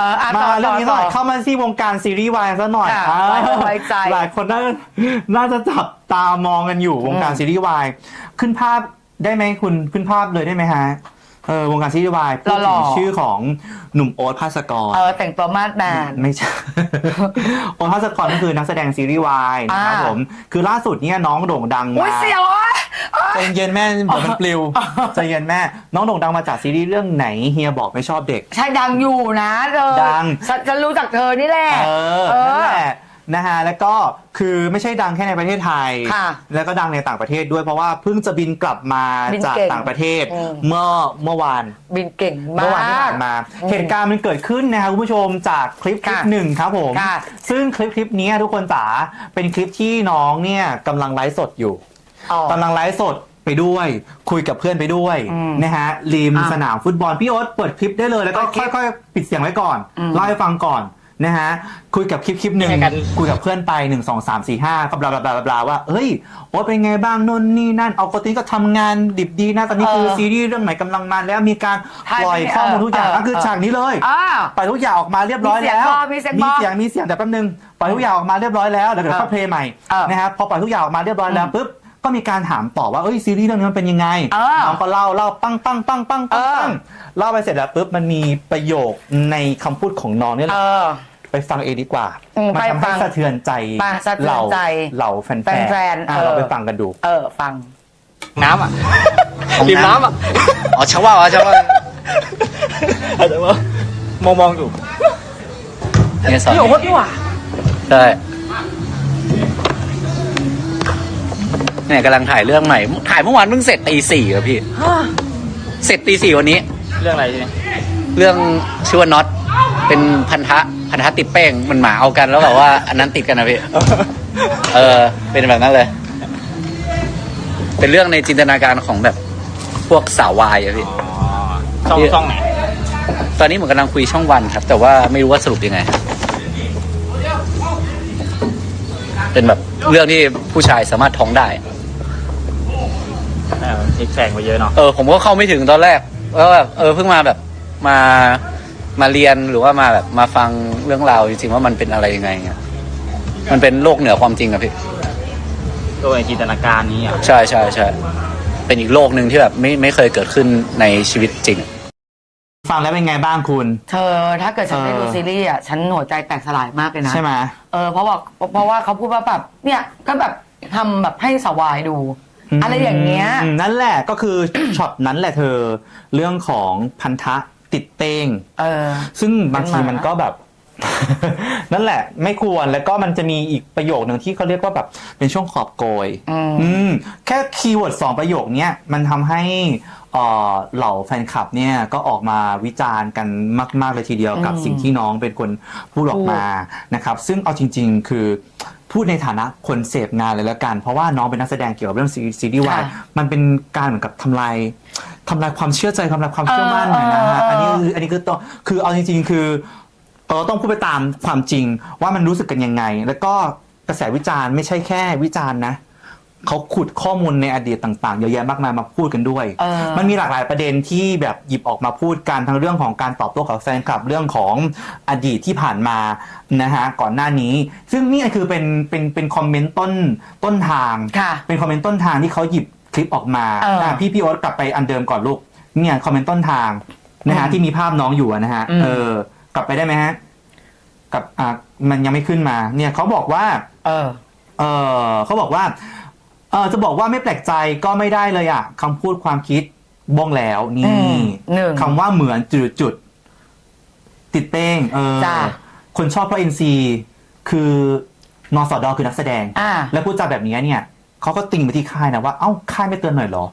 เอออะมาต่อเรื่องนี้หน่อยต่อเข้ามาที่วงการซีรีส์วายซะหน่อยค่ะอ่าไว้ไว้ใจหลายคนน่าน่าจะจับตามองกันอยู่วงการอืมซีรีส์วายขึ้นภาพได้ไหมคุณขึ้นภาพเลยได้ไหมฮะ เออวงการซีรีส์วายพูดหล่ถึองๆ ชื่อของหนุ่มโอ๊ตภาสกร เออแต่งตัวมาดแมน ไม่ใช่ โอ๊ตภาสกรก็คือนักแสดงซีรีส์วายนะครับอ่า ผม คือล่าสุดเนี่ยน้องโด่งดังอุ้มายเสียวอะ ใจเย็นแม่เดี๋ยวมันปลิวใจเย็นแม่ น้องโด่งดังมาจากซีรีส์เรื่องไหนเฮียบอกไม่ชอบเด็ก ใช่ดังอยู่นะเธอดัง ฉันฉันรู้จักเธอนี่แหละ เออเออนั่นแหละนะฮะแล้วก็ คือไม่ใช่ดังแค่ในประเทศไทย ค่ะแล้วก็ดังในต่างประเทศด้วยเพราะว่าเพิ่งจะบินกลับมาบินจากเก่งต่างประเทศ อืม เมื่อเมื่อวาน บินเก่งมาเมื่อวานที่ผ่าก นมา อืมเหตุการณ์มันเกิดขึ้นนะครับคุณผู้ชมจากคลิปคลิปค่ะหนึ่งครับผม ค่ะ ซึ่งคลิปคลิปนี้ทุกคนจ๋าเป็นคลิปที่น้องเนี่ยกำลังไลฟ์สดอยู่อ๋อ กำลังไลฟ์สดไปด้วย คุยกับเพื่อนไปด้วยอืมนะฮะริมอะสนามฟุตบอลพี่โอ๊ตเปิดคลิปได้เลยแล้วก็เปิดคลิปค่อยๆ ปิดเสียงไว้ก่อนอืม เล่าให้ฟังก่อน นะฮะคุยกับคลิปคลิปหนึ่งยังไงกันคุยกับเพื่อนไป1 2 3 4 5ก็บลาบลาบลาบลาว่าเฮ้ยโอ๊ตเป็นไงบ้างนู่นนี่นั่นเอาปกติก็ทำงานดิบดีนะตอนนี้คือเออซีรีส์เรื่องไหนกำลังมาแล้วมีการถ่ายปล่อยไปข้อมูลทุกอย่างเออก็คือเออฉากนี้เลยอ่าปล่อยทุกอย่างออกมาเรียบร้อยมีเสียงแล้วบอมีเสียงบอมีเสียงมีเสียงแต่แป๊บนึงปล่อยทุกอย่างออกมาเรียบร้อยแล้วเดี๋ยวเดี๋ยวเออค่อยเพลย์ใหม่เออนะครับพอปล่อยทุกอย่างออกมาเรียบร้อยแล้วอืมปุ๊บก็มีการถามต่อว่าเอ้ยซีรีส์เรื่องนี้มันเป็นยังไงเออน้องก็เล่าเล่าปังปังปังปังปังเออปังเล่าไปเสร็จแล้วปุ๊บมันมีประโยคในคำพูดของน้องเนี่ยแหเอละอ ไปฟังเองดีกว่าอืมมันทำไปฟัให้งสะเทือนใจไปสะเทือนเราใจเราแฟนแฟนๆอะเออ เราไปฟังกันดู เออ ฟัง น้ำอะของริมน้ำน้ำอะอ๋อชาวว่าชาวว่าอะไรวะมองมองอยู่เนี่ยสอนพี่โอ๊ตนี่หว่าใช่เนี่ยกำลังถ่ายเรื่องใหม่ ถ่ายเมื่อวานเพิ่งเสร็จตีสี่ครับพี่เสร็จตีสี่วันนี้ เรื่องอะไรใช่ไหมเรื่องชื่อว่าน็อตเป็นพันธะ พันธะติดเป้งมันหมาเอากันแล้วแบบว่าอันนั้นติดกันนะพี่ เออ เป็นแบบนั้นเลย เป็นเรื่องในจินตนาการของแบบพวกสาววายอะพี่ ช่องช่องไหน ตอนนี้เหมือนกำลังคุยช่องวันครับ แต่ว่าไม่รู้ว่าสรุปยังไง เป็นแบบเรื่องที่ผู้ชายสามารถท้องได้ เออพลิกแซงไปเยอะเนาะ เออ ผมก็เข้าไม่ถึงตอนแรกแล้วแบบเออเพิ่งมาแบบมา มาเรียนหรือว่ามาแบบมาฟังเรื่องราวจริงๆว่ามันเป็นอะไรยังไงเงี้ยมันเป็นโลกเหนือความจริงอะพี่โดยจินตนาการนี้อะใช่ใช่ใช่เป็นอีกโลกหนึ่งที่แบบไม่ไม่เคยเกิดขึ้นในชีวิตจริง ฟังแล้วเป็นไงบ้างคุณ เธอถ้าเกิดฉันได้เออดูซีรีส์อะฉันหัวใจแตกสลายมากเลยนะใช่ไหมเออเพราะว่าเพราะว่าเขาพูดว่าแบบเนี่ยก็แบบทำแบบให้สวายดู อะไรอย่างเงี้ย มนั่นแหละก็คือ ช็อตนั้นแหละเธอ เรื่องของพันธะ ติดเต้งเออ ซึ่งบางทีเป็นหมามัมันก็แบบ นั่นแหละ ไม่ควรแล้วก็มันจะมีอีกประโยคหนึ่งที่เขาเรียกว่าแบบเป็นช่วงขอบโกยอืมอืมแค่คีย์เวิร์ดสองประโยคเนี้ยมันทำให้เอ่อเหล่าแฟนคลับเนี่ยก็ออกมาวิจารณ์กันมาก ๆ เลยทีเดียวกับอืมสิ่งที่น้องเป็นคนพูดออกมานะครับ ซึ่งเอาจริง ๆ คือพูดในฐานะคนเสพงานเลยแล้วกัน เพราะว่าน้องเป็นนักแสดงเกี่ยวกับเรื่องซีซีรีส์วายค่ะมันเป็นการเหมือนกับทำลายทำลายความเชื่อใจทำลายความเชื่อมั่นนะนะฮะเอออันนี้เออ คืออันนี้คือต้องคือเอาจริง ๆ คือเออต้องพูดไปตามความจริงว่ามันรู้สึกกันยังไง แล้วก็กระแสวิจารณ์ไม่ใช่แค่วิจารณ์นะเขาขุดข้อมูลในอดีตต่างๆเยอะแยะมากมายมาพูดกันด้วย เออ มันมีหลากหลายประเด็นที่แบบหยิบออกมาพูดกันทั้งเรื่องของการตอบโต้กับแฟนคลับเรื่องของอดีตที่ผ่านมานะฮะก่อนหน้านี้ ซึ่งนี่คือเป็นเป็นเป็นคอมเมนต์ต้นต้นทาง ค่ะเป็นคอมเมนต์ต้นทางที่เขาหยิบคลิปออกมาเอออะพี่พี่โอ๊ตกลับไปอันเดิมก่อนลูกเนี่ยคอมเมนต์ต้นทาง นะฮะอืมที่มีภาพน้องอยู่อะนะฮะอืมเออ กลับไปได้ไหมฮะกลับอะมันยังไม่ขึ้นมา เนี่ยเขาบอกว่า เออ เออเขาบอกว่า เออจะบอกว่าไม่แปลกใจก็ไม่ได้เลยอะคำพูดความคิดบ้องแล้วอืนี่มหนึ่งคำว่าเหมือนจุดจุดๆติดเป้ง เออจ้ะคนชอบเพราะเอ็นซีคือนอสอดอคือนักแสดงอ่าแล้วพูดจาแบบนี้เนี่ยเขาก็ติงไปที่ค่ายนะว่า เอ้าค่ายไม่เตือนหน่อยเหรอ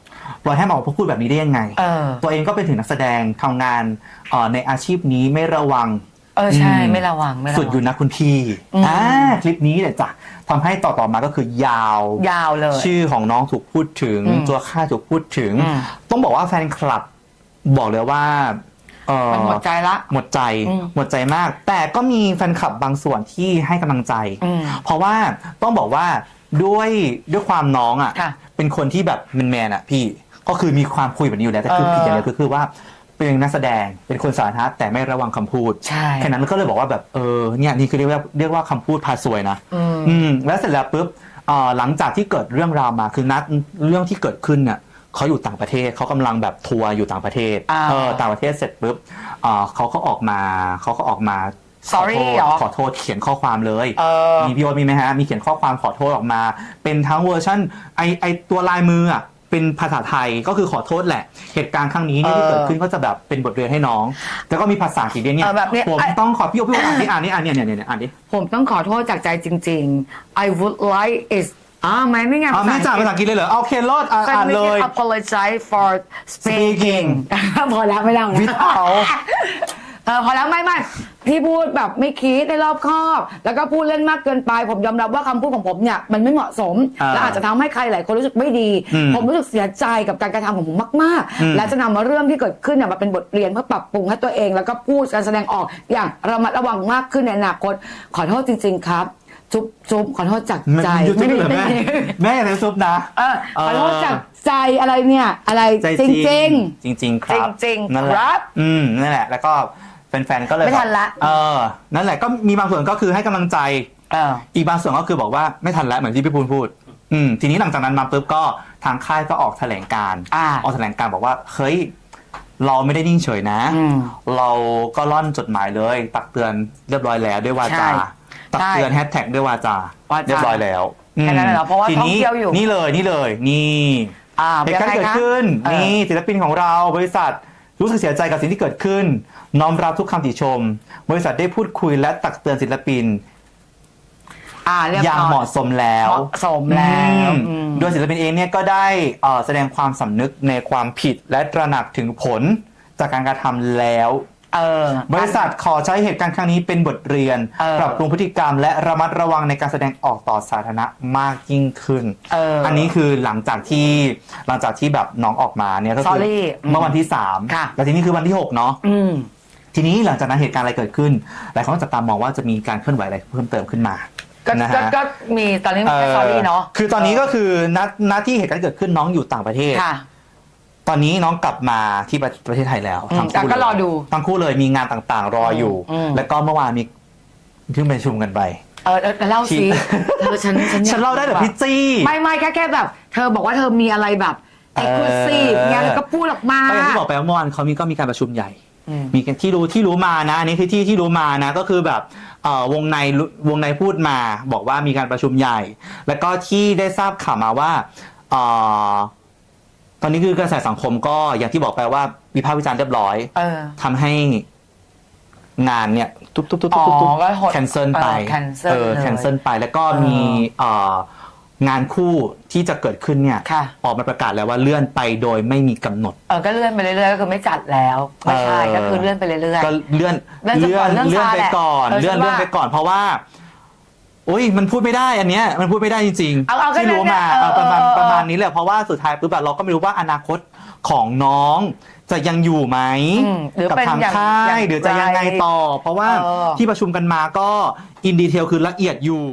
ปล่อยให้มาออกมาพูดแบบนี้ได้ยังไง เออ ตัวเองก็เป็นถึงนักแสดงทำงานเอ่อในอาชีพนี้ไม่ระวัง เออใช่อืม ไม่ระวังไม่ระสุดวัอยู่นะคุณพี่อืม อ่าคลิปนี้เนี่ยจ้ะทำให้ต่อต่อมาก็คือยาว ยาวเลย ชื่อของน้องถูกพูดถึง อืมตัวค่ายถูกพูดถึง อืม ต้องบอกว่าแฟนคลับ บอกเลยว่าเออมันหมดใจละ หมดใจอืม หมดใจมาก แต่ก็มีแฟนคลับบางส่วนที่ให้กำลังใจ อืม เพราะว่าต้องบอกว่าด้วยด้วยความน้องอะค่ะ เป็นคนที่แบบแมนๆอะพี่ ก็คือมีความคุยแบบนี้อยู่แล้วแต่คือเออผิดอย่างเดียวก็คือว่าเป็นนักแสดงเป็นคนสาธารณะแต่ไม่ระวังคำพูดใช่แค่นั้นก็เลยบอกว่าแบบเออเนี่ยนี่คือเรียกว่าเรียกว่าคำพูดพาซวยนะอืมอืมแล้วเสร็จแล้วปุ๊บเอ่อหลังจากที่เกิดเรื่องราวมาคือนัดเรื่องที่เกิดขึ้นเนี่ยเขาอยู่ต่างประเทศเขากำลังแบบทัวร์อยู่ต่างประเทศอ่าเออต่างประเทศเสร็จปุ๊บเอ่อเขาก็ออกมาเขาก็ออกมา Sorry ขอโทษเหรอขอโทษเขียนข้อความเลยเออมีพี่โอ๊ตมีไหมฮะ มีเขียนข้อความขอโทษออกมา เป็นทั้งเวอร์ชันไอไอตัวลายมืออะ เป็นภาษาไทยก็คือขอโทษแหละ เหตุการณ์ครั้งนี้เนี่ยที่เออเกิดขึ้นก็จะแบบเป็นบทเรียนให้น้อง แล้วก็มีภาษาอังกฤษด้วยเนี่ยเออแบบเนี้ย ผมไอ้ต้องขอพี่โอ๊ตพี่โอ๊ตอ่านนี่อ่านนี่อ่านเนี่ยเนี่ยเนี่ยอ่านดิผมต้องขอโทษจากใจจริง ๆ I would like is อ่าไม่ไม่ไงอ๋อไม่จ่ายภาษาอังกฤษเลยเหรอโอเครอดอ่านฉันอ่านไม่เลได้ย apologize for speaking Speaking พอแล้วไม่เล่าวินะท เอาเออพอแล้วไม่ไม่พี่พูดแบบไม่คิดได้รอบคอบ แล้วก็พูดเล่นมากเกินไป ผมยอมรับว่าคำพูดของผมเนี่ยมันไม่เหมาะสม อ่าและอาจจะทำให้ใครหลายคนรู้สึกไม่ดี อืมผมรู้สึกเสียใจกับการกระทำของผมมากอืม ๆ และจะนำมาเรื่องที่เกิดขึ้นเนี่ยมาเป็นบทเรียนเพื่อปรับปรุงให้ตัวเอง แล้วก็พูดการแสดงออกอย่างระมัดระวังมากขึ้นในอนาคต ขอโทษจริง ๆ ครับ จุ๊บจุ๊บขอโทษจากใจยูทูบได้เหรอแม่ไม่ได้แม่อยากเป็นซุปนะ เออขอโทษจากใจอะไรเนี่ยอะไรใจจจริริงงจริง ๆ ครับจริงๆนั่นแหละครับ อืมนั่นแหละ แล้วก็ แฟนๆก็เลยไม่ทันละ เออ นั่นแหละก็มีบางส่วนก็คือให้กำลังใจๆเอออีกบางส่วนก็คือบอกว่าไม่ทันแล้วเหมือนที่พี่ปูนพูด อืม ทีนี้หลังจากนั้นมาปุ๊บก็ทางค่ายก็ออกแถลงการณ์อ่า ออกแถลงการณ์บอกว่า เฮ้ย เราไม่ได้นิ่งเฉยนะ อืม เราก็ล่อนจดหมายเลย ตักเตือนเรียบร้อยแล้วด้วยวาจา ใช่ตักเตือนแฮชแท็กด้วยวาจาวาจาเรียบร้อยแล้วแค่นั้นเลยเหรอเพราะว่าทีนี้ท่องเที่ยวอยู่ นี่เลยนี่เลย นี่ อ่าเหตุการณ์เกิดขึ้นเออ นี่ศิลปินของเราบริษัท รู้สึกเสียใจกับสิ่งที่เกิดขึ้น น้อมรับทุกคำติชม บริษัทได้พูดคุยและตักเตือนศิลปิน อ่าเรียบอย่างร้อยเหมาะสมแล้วเหมาะสมแล้วอืมอืมโดยศิลปินเองเนี่ยก็ได้เอ่อแสดงความสำนึกในความผิดและตระหนักถึงผลจากการกระทำแล้ว เออ บริษัทขอใช้เหตุการณ์ครั้งนี้เป็นบทเรียน เออ ปรับปรุงพฤติกรรมและระมัดระวังในการแสดงออกต่อสาธารณะมากยิ่งขึ้น เอออันนี้คือหลังจากที่หลังจากที่แบบน้องออกมาเนี่ยก็คือ Sorry เมื่อวันที่สามค่ะ แล้วทีนี้คือวันที่หกเนาะอืม ทีนี้หลังจากนั้นเหตุการณ์อะไรเกิดขึ้นหลายคนก็จับตามองว่าจะมีการเคลื่อนไหวอะไรเพิ่มเติมขึ้นมาก็นะก็ฮะก็มีตอนนี้มีแค่ซอรี่เนาะ คือตอนนี้ก็คือนัดนัดที่เหตุการณ์เกิดขึ้นน้องอยู่ต่างประเทศ ค่ะ ตอนนี้น้องกลับมาที่ประประเทศไทยแล้วอืมทั้งแต่คู่ก็เลยรอดูทั้งคู่เลยมีงานต่างๆ รออยู่ อืม แล้วก็เมื่อวานมีเพิ่งไปประชุมกันไป เออเออเล่าสิที่เธอฉันฉันอยกฉันเล่าได้แต่พี่จี้ ไม่ไม่แค่แค่แบบ เธอบอกว่าเธอมีอะไรแบบเอเอ็อกซ์คลูซีฟไงเธอก็พูดออกมา ก็อย่างที่บอกไปว่าเมื่อวานเขามีก็มีการประชุมใหญ่ อืม มีกันที่รู้ที่รู้มานะอันนี้คือที่ที่รู้มานะก็คือแบบเอ่อวงในวงในพูดมา บอกว่ามีการประชุมใหญ่ แล้วก็ที่ได้ทราบข่าวมาว่าเอ่อ ตอนนี้คือกระแสสังคมก็อย่างที่บอกไปว่าวิพากษ์วิจารณ์เรียบร้อยเออ ทำให้งานเนี่ยตุ๊บตุ๊บตุ๊บอ๋ตุ๊บอตุ๊บก็หดแคนเซิลไปเออ cancel เออเลยแคนเซิลไปแล้วก็เออมีเอ่องานคู่ที่จะเกิดขึ้นเนี่ยค่ะ ออกมาประกาศแล้วว่าเลื่อนไปโดยไม่มีกำหนด เออก็เลื่อนไปเรื่อยๆก็คือไม่จัดแล้วไม่ใช่เออ ก็คือเลื่อนไปเรื่อย ก็เลื่อนเลื่อนจนกว่าเรื่องเลื่อนซาไปแหละก่อนเออเลื่อนฉันว่าเลื่อนไปก่อน เพราะว่า อุ้ยมันพูดไม่ได้อันเนี้ยมันพูดไม่ได้จริงเอาเอาแค่ที่รู้มานั้นเนี่ยเออประมาณเออเออ ประมาณนี้แหละเพราะว่าสุดท้ายปุ๊บแบบเราก็ไม่รู้ว่าอนาคตของน้อง จะยังอยู่ไหมอืมหรือกัเป็นทางอย่างค่าอย่างยหรือจะยังไงไรต่อ เพราะว่าเออ ที่ประชุมกันมาก็อินดีเทลคือละเอียดอยู่